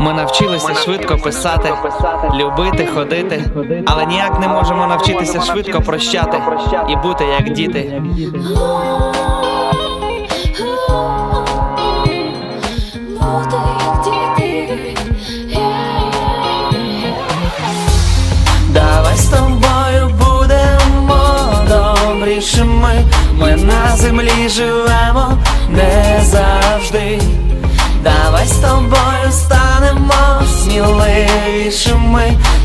Ми навчилися швидко писати, любити, ходити, але ніяк не можемо навчитися швидко прощати і бути як діти. Давай з тобою будемо добрішими. Ми на землі живемо не завжди. Давай з тобою станемо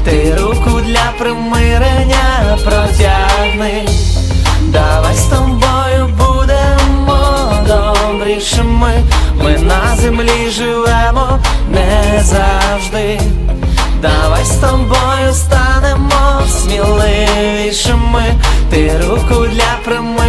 Ти руку для примирення протягни. Давай з тобою будемо добрішими. Ми на землі живемо не завжди. Давай з тобою станемо сміливішими. Ти руку для примирення.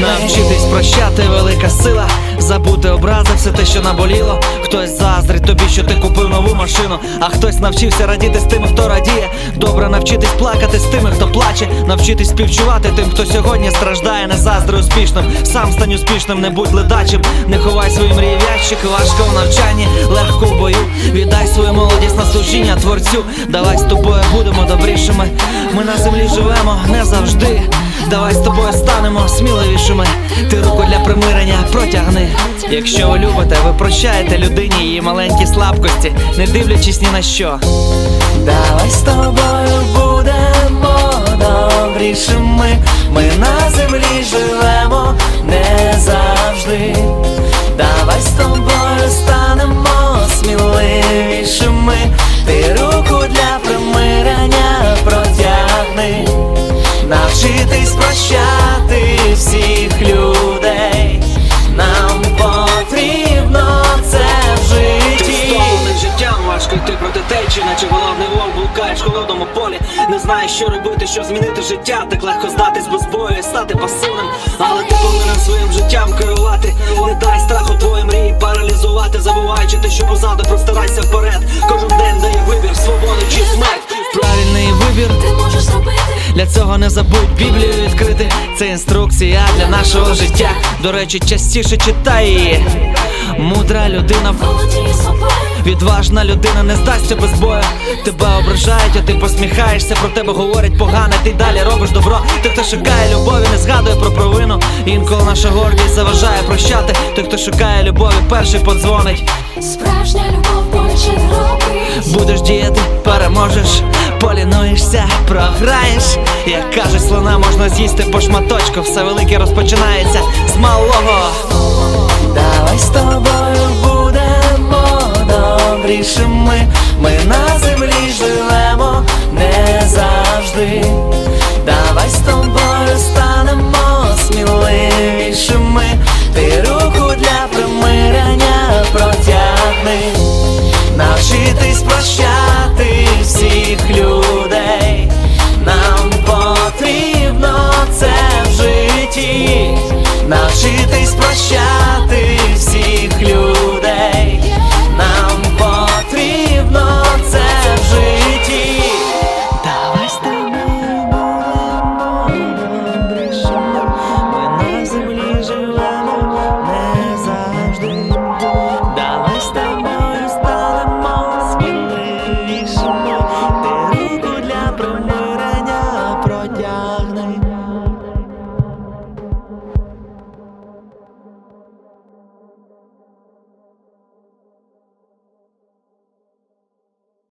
Навчитись прощати велика сила, забути образи, все те, що наболіло. Хтось заздрить тобі, що ти купив нову машину, а хтось навчився радіти з тими, хто радіє. Добре навчитись плакати з тими, хто плаче, навчитись співчувати тим, хто сьогодні страждає, не заздри успішним. Сам стань успішним, не будь ледачим, не ховай свої мрії в ящик, важко в навчанні, легко в бою. Віддай свою молодість на служіння творцю. Давай з тобою будемо добрішими. Ми на землі живемо не завжди. Давай з тобою станемо сміливішими. Ти руку для примирення протягни. Якщо ви любите, ви прощаєте людині її маленькі слабкості, не дивлячись ні на що. Давай з тобою будемо добрішими. Ми йти проти течі, наче головний вовк блукаєш в холодному полі. Не знаєш, що робити, щоб змінити життя. Так легко здатись без бою і стати пасивним. Але ти повинен своїм життям керувати. Не дай страху твої мрії паралізувати, забуваючи те, що позаду простирайся вперед. Кожен день дає вибір, свободу чи смерть. Правильний вибір. Ти можеш зробити Для цього не забудь Біблію відкрити. Це інструкція для нашого життя. До речі, частіше читай її. Мудра людина, відважна людина не здасться без бою. Тебе ображають, а ти посміхаєшся, про тебе говорять погане, ти далі робиш добро. Той, хто шукає любові, не згадує про провину. Інколи наша гордість заважає прощати. Той, хто шукає любові, перший подзвонить. Справжня любов боляче не робить. Будеш діяти, переможеш, полінуєшся, програєш. Як кажуть, слона можна з'їсти по шматочку. Все велике розпочинається з малого. Давай з тобою будемо добрішими. Ми навчитись прощати.